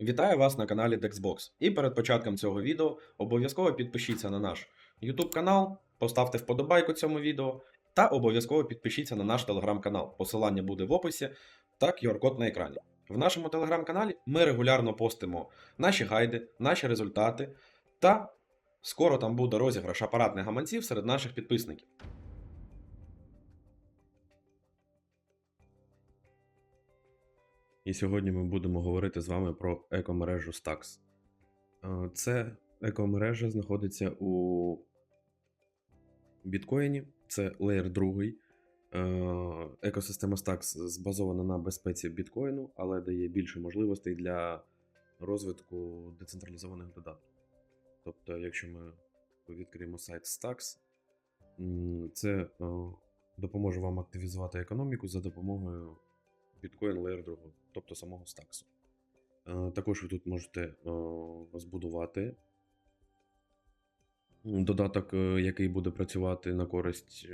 Вітаю вас на каналі Dexbox. І перед початком цього відео обов'язково підпишіться на наш YouTube канал, поставте вподобайку цьому відео та обов'язково підпишіться на наш телеграм-канал. Посилання буде в описі та QR-код на екрані. В нашому телеграм-каналі ми регулярно постимо наші гайди, наші результати та скоро там буде розіграш апаратних гаманців серед наших підписників. І сьогодні ми будемо говорити з вами про екомережу Stax. Е, Це екомережа знаходиться у біткоїні, це леєр 2. Екосистема Stax збазована на безпеці біткоїну, але дає більше можливостей для розвитку децентралізованих додатків. Тобто, якщо ми відкриємо сайт Stax, це е, допоможе вам активізувати економіку за допомогою Bitcoin Layer 2, тобто самого стаксу. Е, Також ви тут можете е, збудувати додаток, е, який буде працювати на користь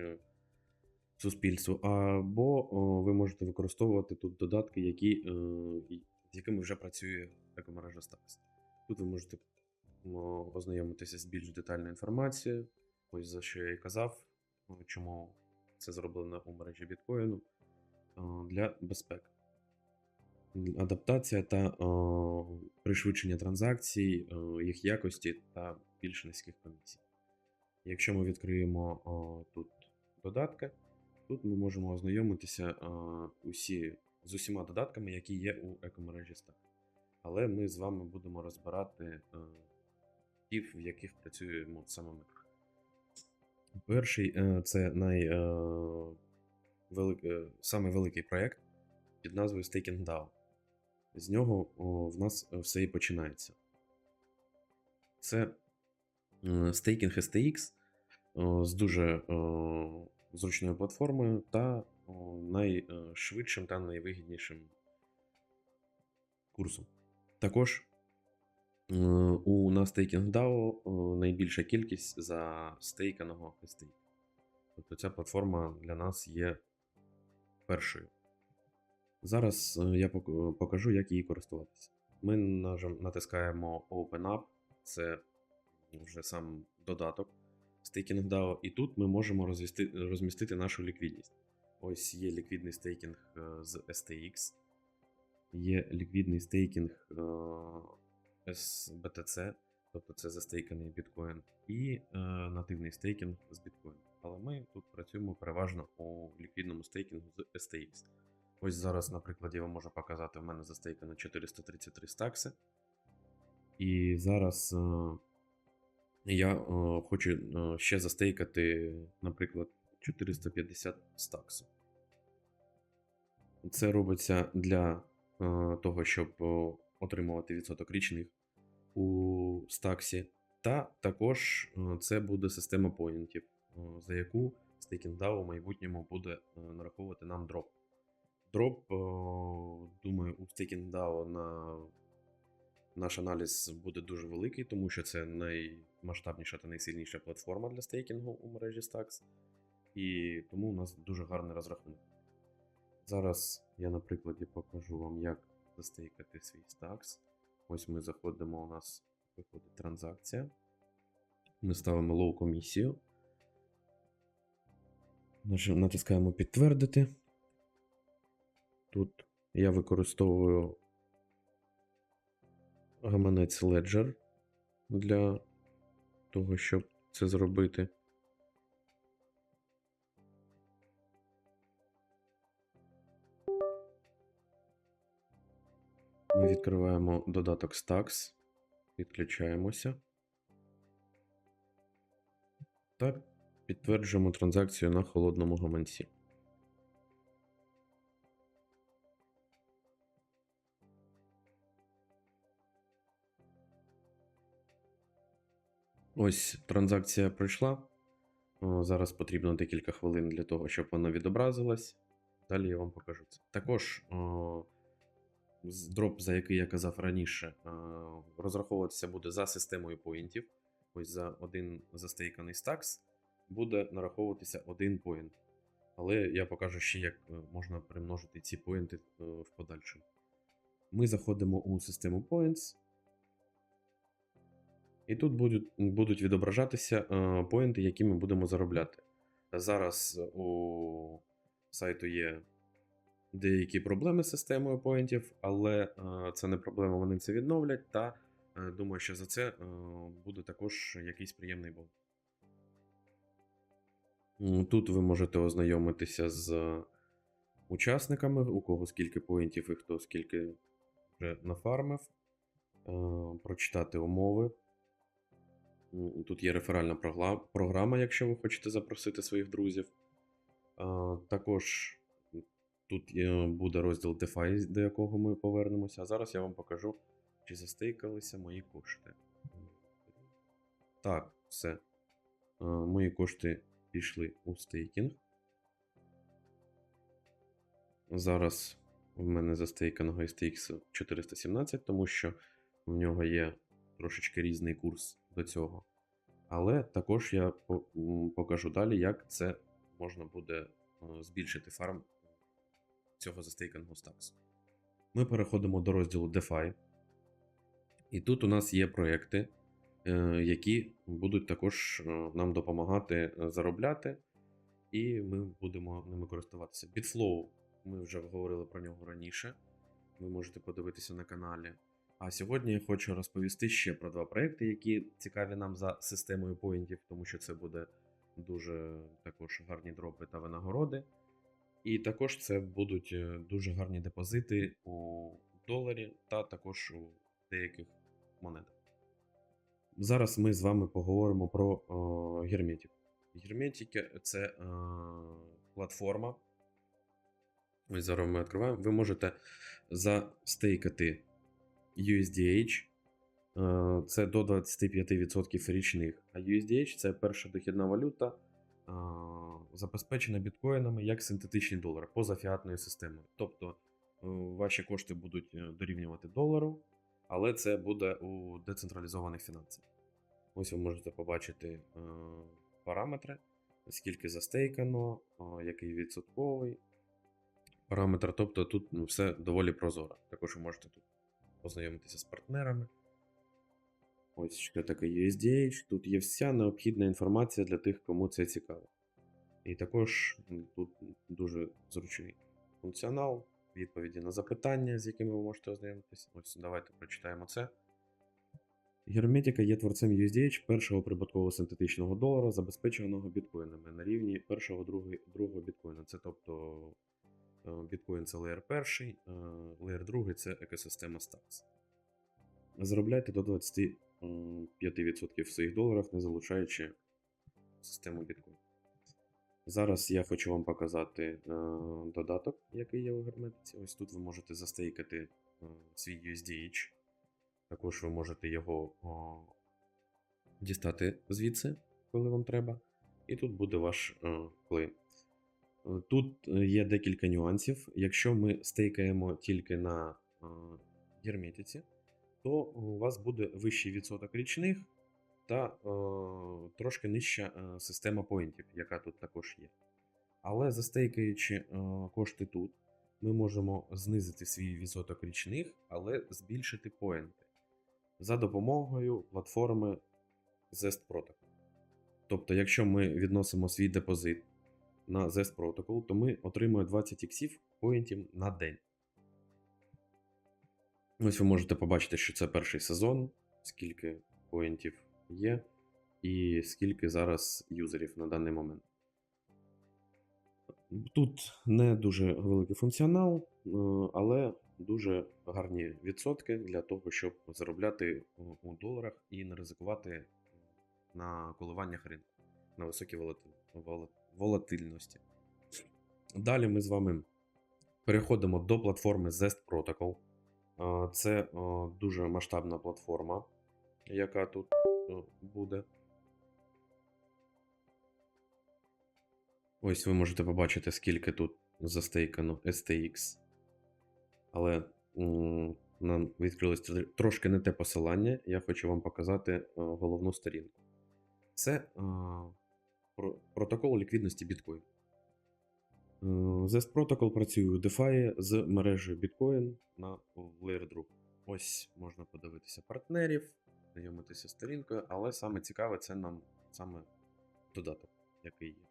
суспільству, або ви можете використовувати тут додатки, які, з якими вже працює екомережа Stax. Тут ви можете ознайомитися з більш детальною інформацією, ось за що я і казав, чому це зроблено у мережі біткоїну для безпеки. Адаптація та е, пришвидшення транзакцій, е, їх якості та більш низьких комісій. Якщо ми відкриємо е, тут додатки, тут ми можемо ознайомитися е, усі, з усіма додатками, які є у екомережі Stack. Але ми з вами будемо розбирати е, ті, в яких працюємо саме ми. Перший е, це най, е, велик, е, самий великий проєкт під назвою Staking DAO. З нього о, в нас все і починається. Це е, Staking STX о, з дуже о, зручною платформою та о, найшвидшим та найвигіднішим курсом. Також е, у на Staking DAO о, найбільша кількість за стейканого STX. Тобто ця платформа для нас є першою. Зараз е, я покажу, як її користуватися. Ми натискаємо Open Up, це вже сам додаток Staking DAO, і тут ми можемо розмістити нашу ліквідність. Ось є ліквідний стейкінг е, з STX, є ліквідний стейкінг е, SBTC, тобто це застейканий біткоін, і е, нативний стейкінг з біткоін. Але ми тут працюємо переважно у ліквідному стейкінгу з STX. Ось зараз, на прикладі, я вам можу показати, в мене застейкано 433 стакси. І зараз е, я е, хочу е, ще застейкати, наприклад, 450 стаксу. Це робиться для того, щоб отримувати відсоток річних у стаксі. Та також це буде система поінтів, за яку Staking DAO в майбутньому буде е, нараховувати нам дроп. Дроп, е, думаю, у Staking на наш аналіз буде дуже великий, тому що це наймасштабніша та найсильніша платформа для стейкінгу у мережі Stax. І тому у нас дуже гарний розрахунок. Зараз я на прикладі покажу вам, як застейкати свій Stax. Ось ми заходимо, у нас виходить транзакція. Ми ставимо лоу комісію. Натискаємо підтвердити. Тут я використовую гаманець Ledger для того, щоб це зробити. Ми відкриваємо додаток Stax, підключаємося та підтверджуємо транзакцію на холодному гаманці. Ось транзакція пройшла. Зараз потрібно декілька хвилин для того, щоб вона відобразилась. Далі я вам покажу це. Також дроп, за який я казав раніше, розраховуватися буде за системою поінтів. Ось за один застейканий стакс буде нараховуватися один поінт. Але я покажу ще, як е, можна примножити ці поінти е, в подальшому. Ми заходимо у систему Points. І тут будуть, будуть відображатися е, поінти, які ми будемо заробляти. Зараз у сайту є деякі проблеми з системою поінтів, але це не проблема, вони це відновлять. Та думаю, що за це буде також якийсь приємний бонус. Тут ви можете ознайомитися з учасниками, у кого скільки поінтів і хто скільки вже нафармив, е, прочитати умови. Тут є реферальна програма, якщо ви хочете запросити своїх друзів. Також тут буде розділ DeFi, до якого ми повернемося. А зараз я вам покажу, чи застейкалися мої кошти. Так, все. Мої кошти пішли у стейкінг. Зараз в мене застейканого STX 417, тому що в нього є трошечки різний курс до цього. Але також я покажу далі, як це можна буде е, збільшити фарм цього застейканого стаксу. Ми переходимо до розділу DeFi. І тут у нас є проекти, які будуть також е, нам допомагати е, заробляти, і ми будемо ними користуватися. Bitflow, ми вже говорили про нього раніше. Ви можете подивитися на каналі. А сьогодні я хочу розповісти ще про два проекти, які цікаві нам за системою поінтів, тому що це буде дуже також гарні дропи та винагороди. І також це будуть е, дуже гарні депозити у доларі та також у деяких монетах. Зараз ми з вами поговоримо про о, Hermetic. Hermetic це е, платформа. Ось зараз ми відкриваємо. Ви можете застейкати USDH. е, Це до 25% річних. А USDH це перша дохідна валюта, е, забезпечена біткоїнами як синтетичний долар поза фіатною системою. Тобто ваші кошти будуть дорівнювати долару, але це буде у децентралізованих фінансах. Ось ви можете побачити е, параметри, скільки застейкано, е, який відсотковий параметр. Тобто тут ну, все доволі прозоро. Також ви можете тут познайомитися з партнерами. Ось що таке USDH. Тут є вся необхідна інформація для тих, кому це цікаво. І також тут дуже зручний функціонал, відповіді на запитання, з якими ви можете ознайомитися. Ось давайте прочитаємо це. Герметика є творцем USDH першого прибуткового синтетичного долара, забезпеченого біткоїнами на рівні першого другого, другого біткоїна. Це тобто е, біткоін це леєр перший, е, леєр другий це екосистема Stacks. Заробляйте до 25% в своїх доларах, не залучаючи систему біткоін. Зараз я хочу вам показати е, додаток, який є у герметиці. Ось тут ви можете застейкати е, свій USDH. Також ви можете його о, дістати звідси, коли вам треба. І тут буде ваш клейм. Е, Тут є декілька нюансів. Якщо ми стейкаємо тільки на герметиці, то у вас буде вищий відсоток річних та е, трошки нижча е, система поінтів, яка тут також є. Але застейкаючи е, кошти тут, ми можемо знизити свій відсоток річних, але збільшити поінти за допомогою платформи Zest Protocol. Тобто, якщо ми відносимо свій депозит на Zest Protocol, то ми отримуємо 20 іксів поінтів на день. Ось ви можете побачити, що це перший сезон, скільки поінтів є, і скільки зараз юзерів на даний момент. Тут не дуже великий функціонал, е, але дуже гарні відсотки для того, щоб заробляти у- доларах і не ризикувати на коливаннях ринку на високій волатильності. Далі ми з вами переходимо до платформи Zest Protocol. Е, Це е, дуже масштабна платформа, яка тут е, буде. Ось ви можете побачити, скільки тут застейкано STX. Але нам відкрилось трошки не те посилання. Я хочу вам показати е, головну сторінку. Це е, про- протокол ліквідності біткоін. Е, Zest Protocol працює у DeFi з мережею Bitcoin на Layer Ось можна подивитися партнерів, знайомитися сторінкою, але саме цікаве це нам саме додаток, який є.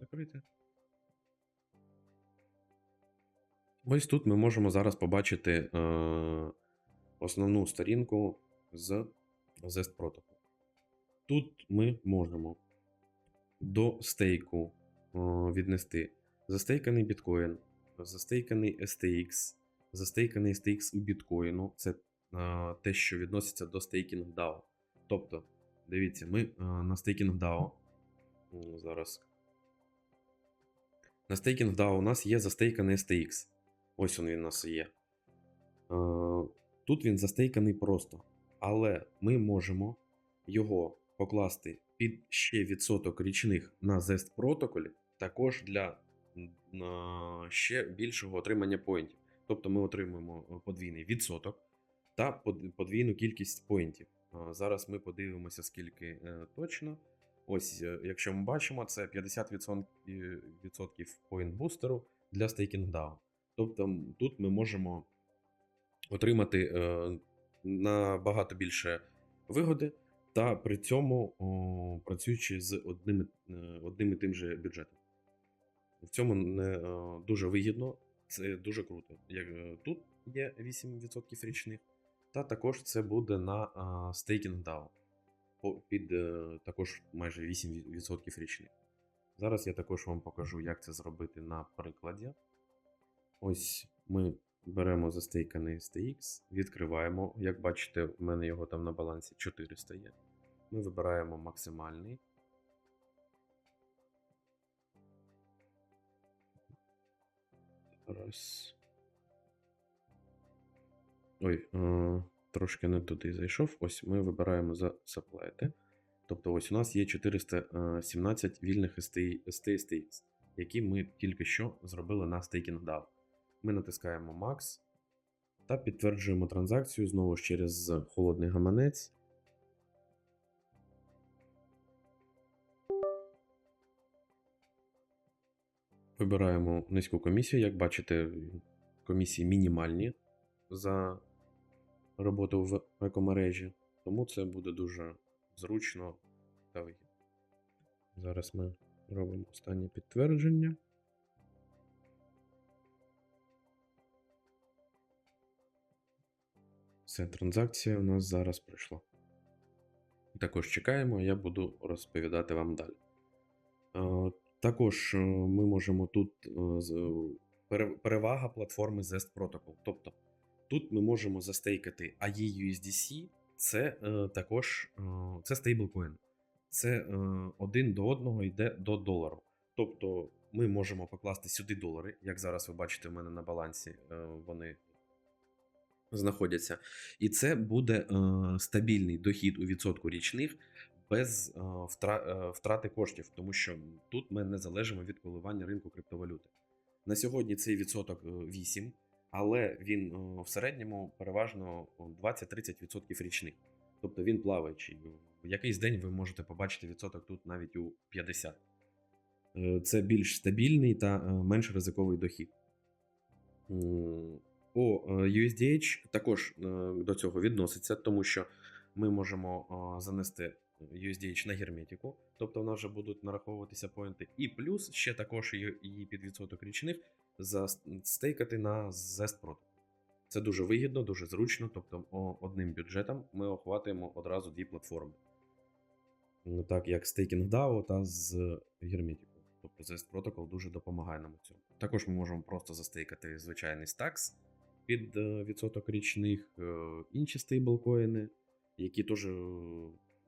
Закрити. Ось тут ми можемо зараз побачити е, основну сторінку з Zest Protocol. Тут ми можемо до стейку е, віднести застейканий біткоін, застейканий STX, застейканий STX у біткоїну. Це те, що відноситься до стейкінг DAO. Тобто, дивіться, ми е, на стейкінг DAO. Зараз. На стейкінг DAO у нас є застейканий STX. Ось він у нас є. Е, Тут він застейканий просто. Але ми можемо його покласти під ще відсоток річних на Zest протоколі, також для ще більшого отримання поінтів. Тобто ми отримуємо е, подвійний відсоток та подвійну кількість поінтів. Е, Зараз ми подивимося, скільки е, точно. Ось, е, якщо ми бачимо, це 50% відсотків поінт бустеру для стейкінг DAO. Тобто тут ми можемо отримати е, набагато більше вигоди, та при цьому о, працюючи з одним, е, одним і тим же бюджетом. В цьому не е, дуже вигідно, це дуже круто. Як е, тут є 8% річних, та також це буде на стейкінг DAO під е, також майже 8% річних. Зараз я також вам покажу, як це зробити на прикладі. Ось ми беремо застейканий STX, відкриваємо. Як бачите, в мене його там на балансі 400 є. Ми вибираємо максимальний. Раз. Ой, е, трошки не туди зайшов. Ось ми вибираємо за заплати. Тобто, ось у нас є 417 вільних ST, STSTX, які ми тільки що зробили на стейкінг DAO. Ми натискаємо Max та підтверджуємо транзакцію знову ж через холодний гаманець. Вибираємо низьку комісію. Як бачите, комісії мінімальні за роботу в екомережі, тому це буде дуже зручно та вигідно. Зараз ми робимо останнє підтвердження. Все, транзакція у нас зараз пройшла. Також чекаємо, я буду розповідати вам далі. Е, Також е, ми можемо тут е, перевага платформи Zest Protocol. Тобто тут ми можемо застейкати AEUSDC, це е, також е, це стейблкоін. Це е, один до одного йде до долару. Тобто ми можемо покласти сюди долари, як зараз ви бачите, у мене на балансі е, вони знаходяться. І це буде е, стабільний дохід у відсотку річних без е, втра- е, втрати коштів, тому що тут ми не залежимо від коливання ринку криптовалюти. На сьогодні цей відсоток е, 8, але він е, в середньому переважно 20-30% річних. Тобто він плаваючий. В якийсь день ви можете побачити відсоток тут навіть у 50. Е, Це більш стабільний та е, менш ризиковий дохід. По е, USDH також е, до цього відноситься, тому що ми можемо е, занести USDH на герметику, тобто в нас вже будуть нараховуватися поінти, і плюс ще також її під відсоток річних застейкати на Zest. Це дуже вигідно, дуже зручно, тобто одним бюджетом ми охватуємо одразу дві платформи. Ну, Так як стейкінг DAO та з Hermetic. Тобто Zest Protocol дуже допомагає нам у цьому. Також ми можемо просто застейкати звичайний Stacks під е, відсоток річних, е, інші стейблкоїни, які теж, е,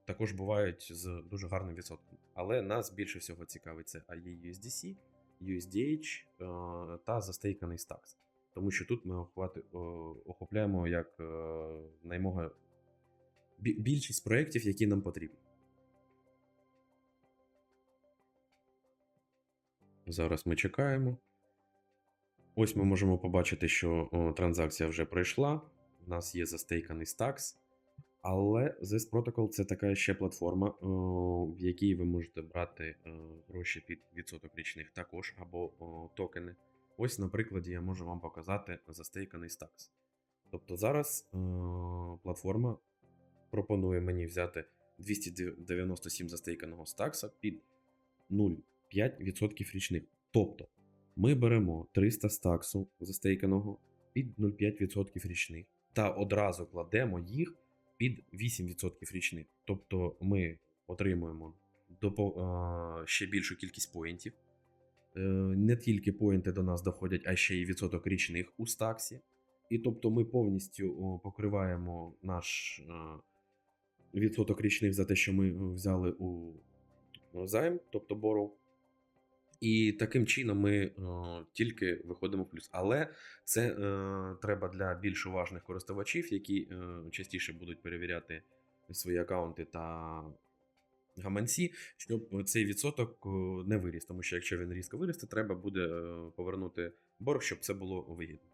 також бувають з дуже гарним відсотком. Але нас більше всього цікавить це AEUSDC, USDH е, та застейканий Stacks. Тому що тут ми е, охопляємо як е, наймога більшість проєктів, які нам потрібні. Зараз ми чекаємо. Ось ми можемо побачити, що транзакція вже пройшла. У нас є застейканий Stacks. Але ZES Protocol це така ще платформа, е, в якій ви можете брати е, гроші під відсоток річних також або токени. Ось, на прикладі, я можу вам показати застейканий Stacks. Тобто зараз е, платформа пропонує мені взяти 297 застейканого стакса під 0,5% річних. Тобто ми беремо 300 стаксу застейканого під 0,5% річних та одразу кладемо їх під 8% річних. Тобто ми отримуємо ще більшу кількість поінтів. Е, Не тільки поінти до нас доходять, а ще й відсоток річних у стаксі. І тобто ми повністю покриваємо наш відсоток річних за те, що ми е, взяли у займ, тобто боров. І таким чином ми е, тільки виходимо в плюс. Але це е, треба для більш уважних користувачів, які е, частіше будуть перевіряти свої аккаунти та гаманці, щоб цей відсоток е, не виріс. Тому що якщо він різко виросте, треба буде е, повернути борг, щоб це було вигідно.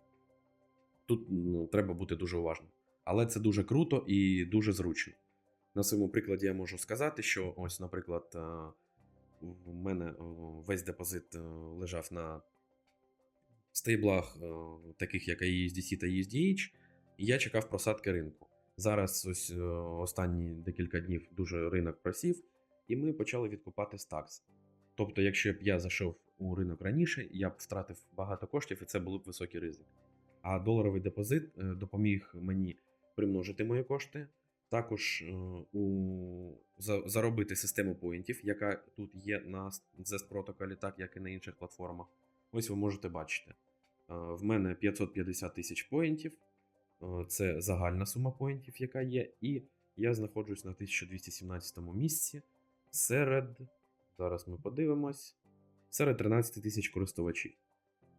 Тут ну, треба бути дуже уважним. Але це дуже круто і дуже зручно. На своєму прикладі я можу сказати, що ось, наприклад, в мене е, весь депозит е, лежав на стейблах, е, таких як USDC та USDH, і я чекав просадки ринку. Зараз ось останні декілька днів дуже ринок просів, і ми почали відкупати стакс. Тобто, якщо б я зайшов у ринок раніше, я б втратив багато коштів, і це були б високі ризики. А доларовий депозит допоміг мені примножити мої кошти, також е, у, заробити систему поінтів, яка тут є на ZES протоколі, так як і на інших платформах. Ось ви можете бачити. Е, В мене 550 тисяч поінтів. Е, Це загальна сума поінтів, яка є. І я знаходжусь на 1217 місці серед. Зараз ми подивимось. Серед 13 тисяч користувачів.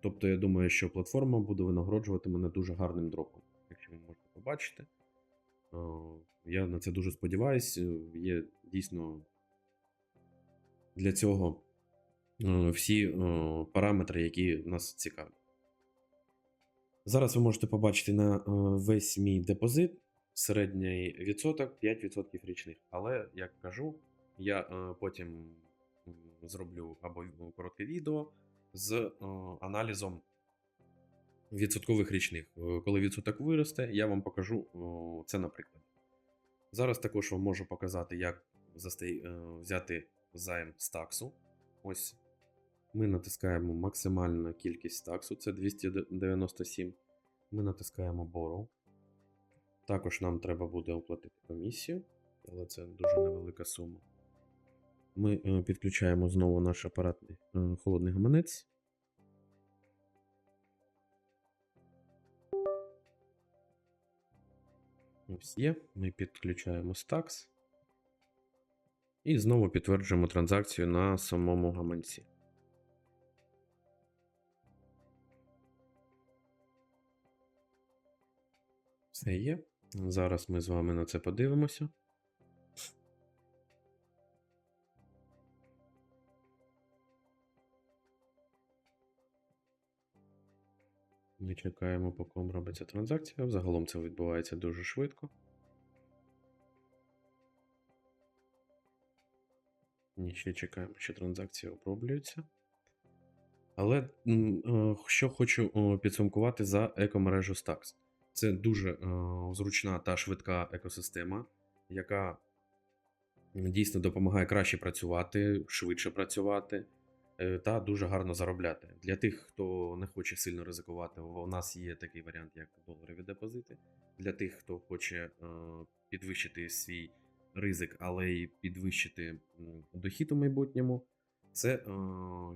Тобто, я думаю, що платформа буде винагороджувати мене дуже гарним дропом, якщо ви можете побачити. Е, Я на це дуже сподіваюся. Є дійсно для цього е, всі е, параметри, які нас цікавлять. Зараз ви можете побачити на е, весь мій депозит середній відсоток 5% річних. Але, як кажу, я е, потім зроблю або коротке відео з е, аналізом відсоткових річних. Е, Коли відсоток виросте, я вам покажу це на прикладі. Зараз також вам можу показати, як е, взяти займ з таксу. Ось ми натискаємо максимальна кількість таксу, це 297. Ми натискаємо Borrow. Також нам треба буде оплатити комісію, але це дуже невелика сума. Ми е, підключаємо знову наш апаратний холодний гаманець. Ось є. Ми підключаємо Stacks. І знову підтверджуємо транзакцію на самому гаманці. Все є. Зараз ми з вами на це подивимося. Ми чекаємо, поки вам робиться транзакція. Загалом це відбувається дуже швидко. Ні, ще чекаємо, що транзакція оброблюється. Але е, що хочу підсумкувати за екомережу Stacks. Це дуже е, зручна та швидка екосистема, яка дійсно допомагає краще працювати, швидше працювати та дуже гарно заробляти. Для тих, хто не хоче сильно ризикувати, у нас є такий варіант, як доларові депозити. Для тих, хто хоче е, підвищити свій ризик, але й підвищити дохід у майбутньому, це е,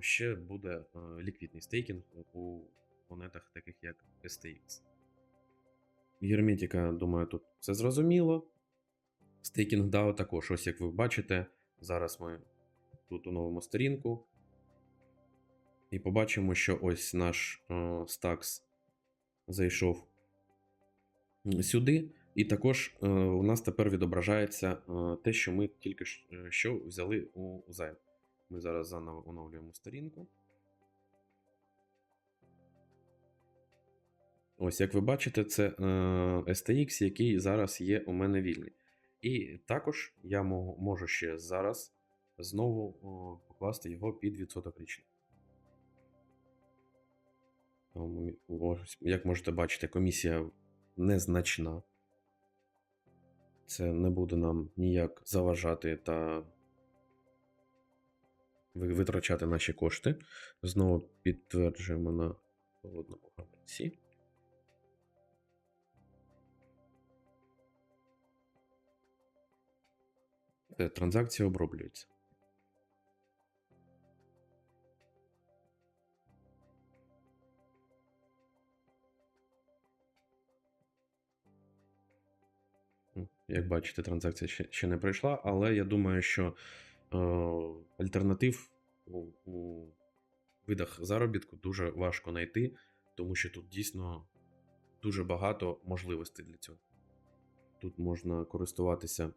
ще буде е, ліквідний стейкінг у монетах, таких як STX. Герметика, думаю, тут все зрозуміло. Стейкінг DAO також, ось як ви бачите, зараз ми тут оновимо сторінку. І побачимо, що ось наш е, Stacks зайшов сюди. І також е, у нас тепер відображається е, те, що ми тільки е, що взяли у займ. Ми зараз заново оновлюємо сторінку. Ось, як ви бачите, це е, STX, який зараз є у мене вільний. І також я можу ще зараз знову покласти його під відсоток річний. Як можете бачити, комісія незначна. Це не буде нам ніяк заважати та витрачати наші кошти. Знову підтверджуємо на холодному гаманці. Все, Транзакція оброблюється. Як бачите, транзакція ще, ще не пройшла, але я думаю, що е, альтернатив у, у видах заробітку дуже важко знайти, тому що тут дійсно дуже багато можливостей для цього. Тут можна користуватися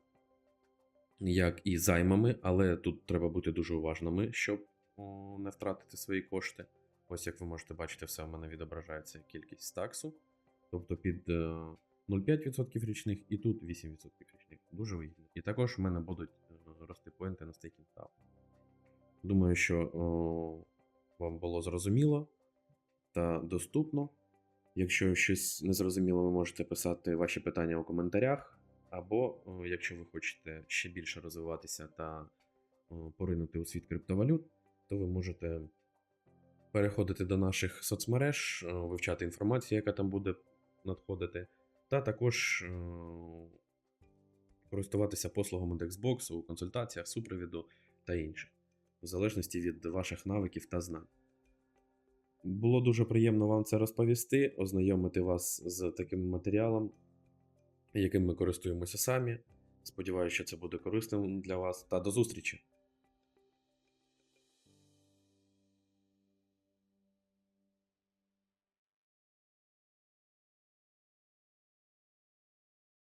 як і займами, але тут треба бути дуже уважними, щоб не втратити свої кошти. Ось як ви можете бачити, все в мене відображається кількість стаксу. Тобто під е, 0,5% річних і тут 8% річних. Дуже вигідно. І також в мене будуть е, рости поінти на стейкінг тау. Думаю, що о, вам було зрозуміло та доступно. Якщо щось незрозуміло, ви можете писати ваші питання у коментарях. Або, о, якщо ви хочете ще більше розвиватися та о, поринути у світ криптовалют, то ви можете переходити до наших соцмереж, вивчати інформацію, яка там буде надходити, та також користуватися послугами Dexbox у консультаціях, супровіду та інше, в залежності від ваших навиків та знань. Було дуже приємно вам це розповісти, ознайомити вас з таким матеріалом, яким ми користуємося самі. Сподіваюся, що це буде корисним для вас. Та до зустрічі!